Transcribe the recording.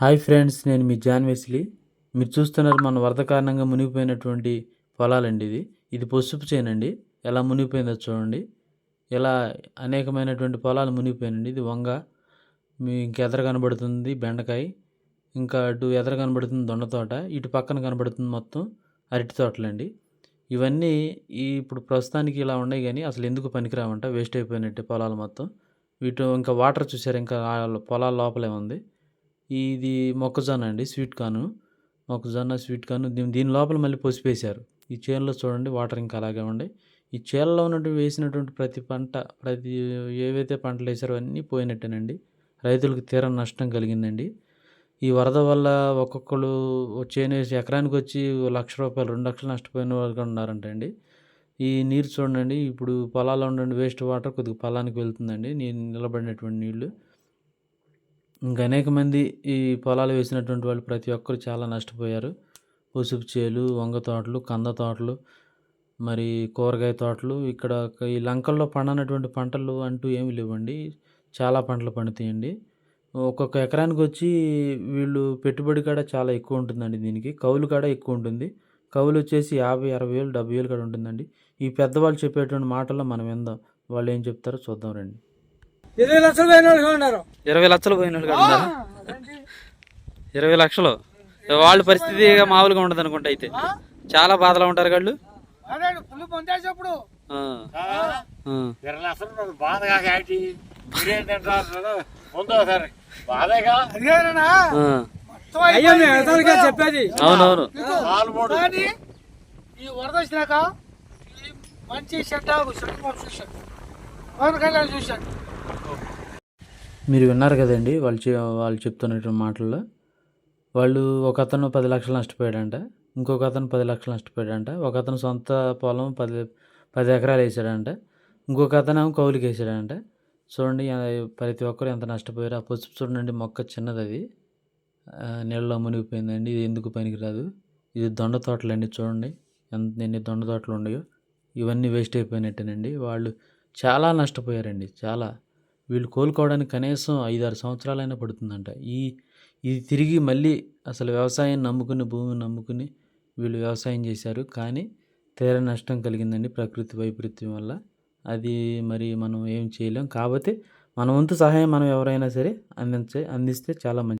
Hi friends నేను మీ John Wesley. మీరు చూస్తున్నారు మన వరద కారణంగా మునిగిపోయినటువంటి పొలాలండి ఇది. ఇది పసుపు చేనండి. ఎలా మునిగిపోయిందో చూడండి. ఇలా అనేకమైనటువంటి పొలాలు మునిగిపోయినండి ఇది వంగ. మీ ఇంకెదర కనబడుతుంది బెండకాయ. ఇంకా అటు ఎదర కనబడుతుంది దొండ తోట. ఇటు పక్కన కనబడుతుంది మొత్తం అరటి తోటలండి. ఇవన్నీ ఇప్పుడు ప్రస్తుతానికి ఇలా ఉన్నాయి కానీ అసలు ఎందుకు పనికిరావంట? వేస్ట్ అయిపోయినట్టే పొలాలు మొత్తం. వీటి ఇంకా వాటర్ చూసారు? ఇంకా పొలాల లోపలే ఉంది. ఇది మొక్కజొన్న అండి స్వీట్ కార్న్. మొక్కజొన్న స్వీట్ కార్న్ దీని దీని లోపల మళ్ళీ పసిపేశారు ఈ చేనులో చూడండి వాటర్ ఇంకా అలాగే ఉండే ఈ చేలలో ఉన్నట్టు వేసినటువంటి ప్రతి పంట ప్రతి ఏవైతే పంటలు వేసారో అన్నీ పోయినట్టేనండి. రైతులకు తీర నష్టం కలిగిందండి. ఈ వరద వల్ల ఒక్కొక్కరు చేను వేసి ఎకరానికి వచ్చి లక్ష రూపాయలు రెండు లక్షలు నష్టపోయిన వాళ్ళు ఉన్నారంటండి ఈ నీరు చూడండి ఇప్పుడు పొలాల్లో ఉండండి వేస్ట్ వాటర్ కొద్దిగా పొలానికి వెళ్తుందండి. నేను నిలబడినటువంటి నీళ్ళు ఇంకా అనేక మంది ఈ పొలాలు వేసినటువంటి వాళ్ళు ప్రతి ఒక్కరు చాలా నష్టపోయారు. ఉసుపు చేలు వంగ తోటలు కంద తోటలు మరి కూరగాయ తోటలు. ఇక్కడ ఈ లంకల్లో పండనటువంటి పంటలు అంటూ ఏమి లేవండి. చాలా పంటలు పండుతాయండి. ఒక్కొక్క ఎకరానికి వచ్చి వీళ్ళు పెట్టుబడి కూడా చాలా ఎక్కువ ఉంటుందండి దీనికి. కౌలు కూడా ఎక్కువ ఉంటుంది. కౌలు వచ్చేసి యాభై అరవై వేలు డెబ్బై వేలు కూడా ఉంటుందండి. ఈ పెద్దవాళ్ళు చెప్పేటువంటి మాటల్లో మనం విందాం. వాళ్ళు ఏం చెప్తారో చూద్దాం రండి. ఇరవై లక్షలు పోయిన వాళ్ళు ఉన్నారు ఇరవై లక్షలు పోయిన వాళ్ళు ఇరవై లక్షలు. వాళ్ళ పరిస్థితి మామూలుగా ఉండదు అనుకుంటా అయితే. చాలా బాధలో ఉంటారు వాళ్ళు పుల్లు పొందేసేప్పుడు. ఇరవై లక్షలు బాధగా? బాధగా చెప్పేది. అవునవును. ఈ వరద వచ్చినాక ఈ మంచి చెట్టు చూశాను పవన్ కళ్యాణ్ చూశాను మీరు విన్నారు కదండి వాళ్ళు వాళ్ళు చెప్తున్నటువంటి మాటల్లో. వాళ్ళు ఒక అతను పది లక్షలు నష్టపోయాడంట ఇంకొక అతను పది లక్షలు నష్టపోయాడంట ఒక అతను సొంత పొలం పది పది ఎకరాలు వేసాడంట ఇంకొక అతను ఏమో కౌలుకి వేసాడంట. చూడండి ప్రతి ఒక్కరు ఎంత నష్టపోయారు. ఆ పసుపు చూడండి మొక్క చిన్నది అది. నీళ్ళలో మునిగిపోయిందండి ఇది ఎందుకు పనికిరాదు? ఇది దొండ తోటలండి చూడండి ఎంత ఎన్ని దొండ తోటలు ఉన్నాయో. ఇవన్నీ వేస్ట్ అయిపోయినట్టేనండి. వాళ్ళు చాలా నష్టపోయారండి చాలా. వీళ్ళు కోలుకోవడానికి కనీసం ఐదారు సంవత్సరాలైనా పడుతుందంట. ఈ ఇది తిరిగి మళ్ళీ అసలు వ్యవసాయం నమ్ముకుని భూమిని నమ్ముకుని వీళ్ళు వ్యవసాయం చేశారు. కానీ తీర నష్టం కలిగిందండి ప్రకృతి వైపరీత్యం వల్ల. అది మరి మనం ఏం చేయలేం. కాకపోతే మన వంతు సహాయం మనం ఎవరైనా సరే అందించే అందిస్తే చాలా మంచిది.